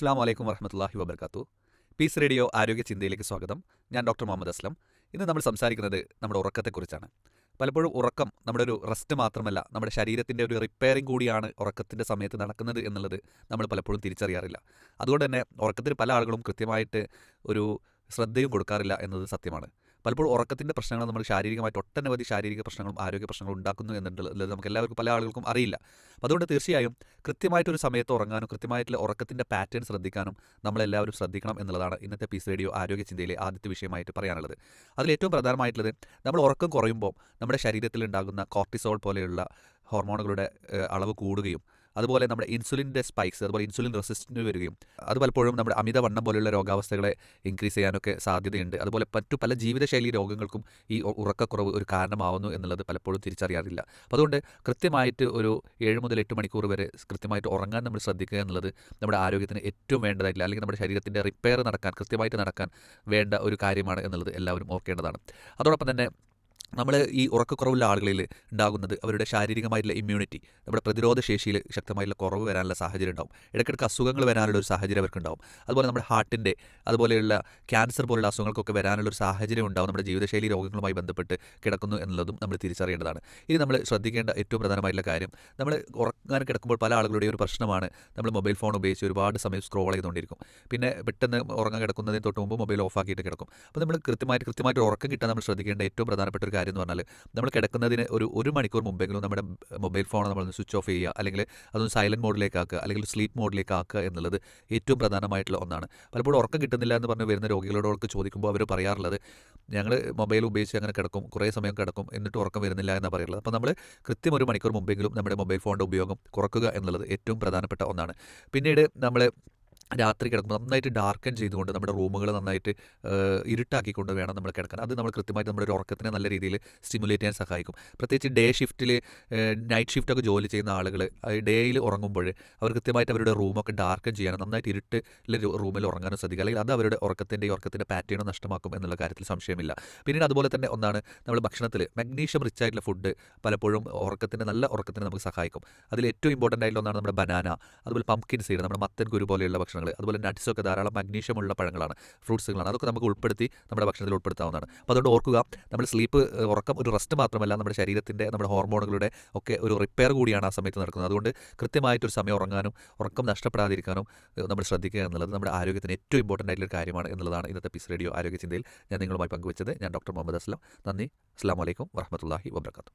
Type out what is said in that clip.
അസ്സാം വലൈക്കും വറഹമത്തല്ലാഹി വബർക്കാത്തു. പീസ് റേഡിയോ ആരോഗ്യ ചിന്തയിലേക്ക് സ്വാഗതം. ഞാൻ ഡോക്ടർ മുഹമ്മദ് അസ്ലം. ഇന്ന് നമ്മൾ സംസാരിക്കുന്നത് നമ്മുടെ ഉറക്കത്തെക്കുറിച്ചാണ്. പലപ്പോഴും ഉറക്കം നമ്മുടെ ഒരു റെസ്റ്റ് മാത്രമല്ല നമ്മുടെ ശരീരത്തിന്റെ ഒരു റിപ്പയറിംഗ് കൂടിയാണ് ഉറക്കത്തിന്റെ സമയത്ത് നടക്കുന്നത് എന്നുള്ളത് നമ്മൾ പലപ്പോഴും തിരിച്ചറിയാറില്ല. അതുകൊണ്ട് തന്നെ ഉറക്കത്തിന് പല ആളുകളും കൃത്യമായിട്ട് ഒരു ശ്രദ്ധയും കൊടുക്കാറില്ല എന്നത് സത്യമാണ്. പലപ്പോഴും ഉറക്കത്തിന്റെ പ്രശ്നങ്ങൾ നമ്മൾ ശാരീരികമായിട്ട് ഒട്ടനവധി ശാരീരിക പ്രശ്നങ്ങളും ആരോഗ്യ പ്രശ്നങ്ങളും ഉണ്ടാക്കുന്നു എന്നുള്ളത് നമുക്ക് എല്ലാവർക്കും പല ആളുകൾക്കും അറിയില്ല. അതുകൊണ്ട് തീർച്ചയായും കൃത്യമായിട്ടൊരു സമയത്ത് ഉറങ്ങാനും കൃത്യമായിട്ടുള്ള ഉറക്കത്തിന്റെ പാറ്റേൺ ശ്രദ്ധിക്കാനും നമ്മളെല്ലാവരും ശ്രദ്ധിക്കണം എന്നുള്ളതാണ് ഇന്നത്തെ പീസ് റേഡിയോ ആരോഗ്യ ചിന്തയിലെ ആദ്യത്തെ വിഷയമായിട്ട് പറയാനുള്ളത്. അതിൽ ഏറ്റവും പ്രധാനമായിട്ടുള്ളത് നമ്മൾ ഉറക്കം കുറയുമ്പോൾ നമ്മുടെ ശരീരത്തിൽ ഉണ്ടാകുന്ന കോർട്ടിസോൾ പോലെയുള്ള ഹോർമോണുകളുടെ അളവ് കൂടുകയും അതുപോലെ നമ്മുടെ ഇൻസുലിന്റെ സ്പൈക്സ് അതുപോലെ ഇൻസുലിൻ റെസിസ്റ്റന്റ് വരികയും അത് പലപ്പോഴും നമ്മുടെ അമിതവണ്ണം പോലെയുള്ള രോഗാവസ്ഥകളെ ഇൻക്രീസ് ചെയ്യാനൊക്കെ സാധ്യതയുണ്ട്. അതുപോലെ മറ്റു പല ജീവിതശൈലി രോഗങ്ങൾക്കും ഈ ഉറക്കക്കുറവ് ഒരു കാരണമാവുന്നു എന്നുള്ളത് പലപ്പോഴും തിരിച്ചറിയാറില്ല. അപ്പോൾ അതുകൊണ്ട് കൃത്യമായിട്ട് ഒരു ഏഴ് മുതൽ എട്ട് മണിക്കൂർ വരെ കൃത്യമായിട്ട് ഉറങ്ങാൻ നമ്മൾ ശ്രദ്ധിക്കുക എന്നുള്ളത് നമ്മുടെ ആരോഗ്യത്തിന് ഏറ്റവും വേണ്ടതായിട്ടില്ല അല്ലെങ്കിൽ നമ്മുടെ ശരീരത്തിന്റെ റിപ്പയർ നടക്കാൻ കൃത്യമായിട്ട് നടക്കാൻ വേണ്ട ഒരു കാര്യമാണ് എന്നുള്ളത് എല്ലാവരും ഓർക്കേണ്ടതാണ്. അതോടൊപ്പം തന്നെ നമ്മൾ ഈ ഉറക്കക്കുറവുള്ള ആളുകളിൽ ഉണ്ടാകുന്നത് അവരുടെ ശാരീരികമായിട്ടുള്ള ഇമ്മ്യൂണിറ്റി നമ്മുടെ പ്രതിരോധ ശേഷിയിൽ ശക്തമായിട്ടുള്ള കുറവ് വരാനുള്ള സാഹചര്യം ഉണ്ടാവും ഇടയ്ക്കിടയ്ക്ക് അസുഖങ്ങൾ വരാനുള്ള ഒരു സാഹചര്യം അവർക്കുണ്ടാവും അതുപോലെ നമ്മുടെ ഹാർട്ടിന്റെ അതുപോലെയുള്ള ക്യാൻസർ പോലുള്ള അസുഖങ്ങൾക്കൊക്കെ വരാനുള്ള ഒരു സാഹചര്യം ഉണ്ടാവും. നമ്മുടെ ജീവിതശൈലി രോഗങ്ങളുമായി ബന്ധപ്പെട്ട് കിടക്കുന്നു എന്നുള്ളതും നമ്മൾ തിരിച്ചറിയേണ്ടതാണ്. ഇനി നമ്മൾ ശ്രദ്ധിക്കേണ്ട ഏറ്റവും പ്രധാനമായിട്ടുള്ള കാര്യം നമ്മൾ ഉറങ്ങാൻ കിടക്കുമ്പോൾ പല ആളുകളുടെയും ഒരു പ്രശ്നമാണ് നമ്മൾ മൊബൈൽ ഫോൺ ഉപയോഗിച്ച് ഒരുപാട് സമയം സ്ക്രോൾ ചെയ്തുകൊണ്ടിരിക്കും. പിന്നെ പെട്ടെന്ന് ഉറങ്ങാൻ കിടക്കുന്നതിന് തൊട്ട് മുമ്പ് മൊബൈൽ ഓഫ് ആക്കിയിട്ട് കിടക്കും. അപ്പോൾ നമ്മൾ കൃത്യമായിട്ട് കൃത്യമായിട്ട് ഉറക്കം കിട്ടാൻ നമ്മൾ ശ്രദ്ധിക്കേണ്ട ഏറ്റവും പ്രധാനപ്പെട്ട ഒരു കാര്യം എന്ന് പറഞ്ഞാൽ നമ്മൾ കിടക്കുന്നതിന് ഒരു ഒരു മണിക്കൂർ മുമ്പെങ്കിലും നമ്മുടെ മൊബൈൽ ഫോൺ നമ്മൾ സ്വിച്ച് ഓഫ് ചെയ്യുക അല്ലെങ്കിൽ അതൊന്ന് സൈലന്റ് മോഡിലേക്ക് ആക്കുക അല്ലെങ്കിൽ സ്ലീപ്പ് മോഡിലേക്ക് ആക്കുക എന്നുള്ളത് ഏറ്റവും പ്രധാനമായിട്ടുള്ള ഒന്നാണ്. പലപ്പോഴും ഉറക്കം കിട്ടുന്നില്ല എന്ന് പറഞ്ഞ് വരുന്ന രോഗികളോടൊക്കെ ചോദിക്കുമ്പോൾ അവർ പറയാറുള്ളത് ഞങ്ങൾ മൊബൈൽ ഉപയോഗിച്ച് അങ്ങനെ കിടക്കും കുറേ സമയം കിടക്കും എന്നിട്ട് ഉറക്കം വരുന്നില്ല എന്നാണ് പറയുള്ളത് അപ്പോൾ നമ്മൾ കൃത്യം ഒരു മണിക്കൂർ മുമ്പെങ്കിലും നമ്മുടെ മൊബൈൽ ഫോണിന്റെ ഉപയോഗം കുറക്കുക എന്നുള്ളത് ഏറ്റവും പ്രധാനപ്പെട്ട ഒന്നാണ്. പിന്നീട് നമ്മൾ രാത്രി കിടക്കുമ്പോൾ നന്നായിട്ട് ഡാർക്കൻ ചെയ്തുകൊണ്ട് നമ്മുടെ റൂമുകൾ നന്നായിട്ട് ഇരുട്ടാക്കിക്കൊണ്ട് വേണം നമ്മൾ കിടക്കാൻ. അത് നമ്മൾ കൃത്യമായിട്ട് നമ്മുടെ ഒരു ഉറക്കത്തിനെ നല്ല രീതിയിൽ സ്റ്റിമുലേറ്റ് ചെയ്യാൻ സഹായിക്കും. പ്രത്യേകിച്ച് ഡേ ഷിഫ്റ്റിൽ നൈറ്റ് ഷിഫ്റ്റൊക്കെ ജോലി ചെയ്യുന്ന ആളുകൾ ഡേയിൽ ഉറങ്ങുമ്പോൾ അവർ കൃത്യമായിട്ട് അവരുടെ റൂമൊക്കെ ഡാർക്കൻ ചെയ്യാനും നന്നായിട്ട് ഇരുട്ടിൽ റൂമിൽ ഉറങ്ങാനും ശ്രദ്ധിക്കുക. അല്ലെങ്കിൽ അത് അവരുടെ ഉറക്കത്തിന്റെ ഉറക്കത്തിന്റെ പാറ്റേൺ നഷ്ടമാക്കും എന്നുള്ള കാര്യത്തിൽ സംശയമില്ല. പിന്നീട് അതുപോലെ തന്നെ ഒന്നാണ് നമ്മൾ ഭക്ഷണത്തിൽ മഗ്നീഷ്യം റിച്ച് ആയിട്ടുള്ള ഫുഡ് പലപ്പോഴും ഉറക്കത്തിന് നല്ല ഉറക്കത്തിന് നമുക്ക് സഹായിക്കും. അതിൽ ഏറ്റവും ഇമ്പോർട്ടന്റ് ആയിട്ടുള്ള ഒന്നാണ് നമ്മുടെ ബനാന അതുപോലെ പംകിൻ സീഡ് നമ്മുടെ മത്തൻ കുരു പോലെയുള്ള ഭക്ഷണങ്ങൾ അതുപോലെ നട്ട്സൊക്കെ ധാരാളം മഗ്നീഷ്യമുള്ള പഴങ്ങളാണ് ഫ്രൂട്ട്സുകളാണ്. അതൊക്കെ നമുക്ക് ഉൾപ്പെടുത്തി നമ്മുടെ ഭക്ഷണത്തിൽ ഉൾപ്പെടുത്താവുന്നതാണ്. അപ്പോൾ അതുകൊണ്ട് ഓർക്കുക നമ്മൾ സ്ലീപ്പ് ഉറക്കം ഒരു റെസ്റ്റ് മാത്രമല്ല നമ്മുടെ ശരീരത്തിന്റെ നമ്മുടെ ഹോർമോണുകളുടെ ഒക്കെ ഒരു റിപ്പയർ കൂടിയാണ് ആ സമയത്ത് നടക്കുന്നത്. അതുകൊണ്ട് കൃത്യമായിട്ടൊരു സമയം ഉറങ്ങാനും ഉറക്കം നഷ്ടപ്പെടാതിരിക്കാനും നമ്മൾ ശ്രദ്ധിക്കുക എന്നുള്ളത് നമ്മുടെ ആരോഗ്യത്തിന് ഏറ്റവും ഇമ്പോർട്ടന്റ് ആയിട്ടുള്ള കാര്യമാണ് എന്നുള്ളതാണ് ഇന്നത്തെ പിസ് റേഡിയോ ആരോഗ്യ ചിന്തയിൽ ഞാൻ നിങ്ങളുമായി പങ്കുവച്ചത്. ഞാൻ ഡോക്ടർ മുഹമ്മദ് അസ്ലം. നന്ദി. അസ്സാം വലൈക്കും വറഹമത്തല്ലാഹി വബർക്കാത്തു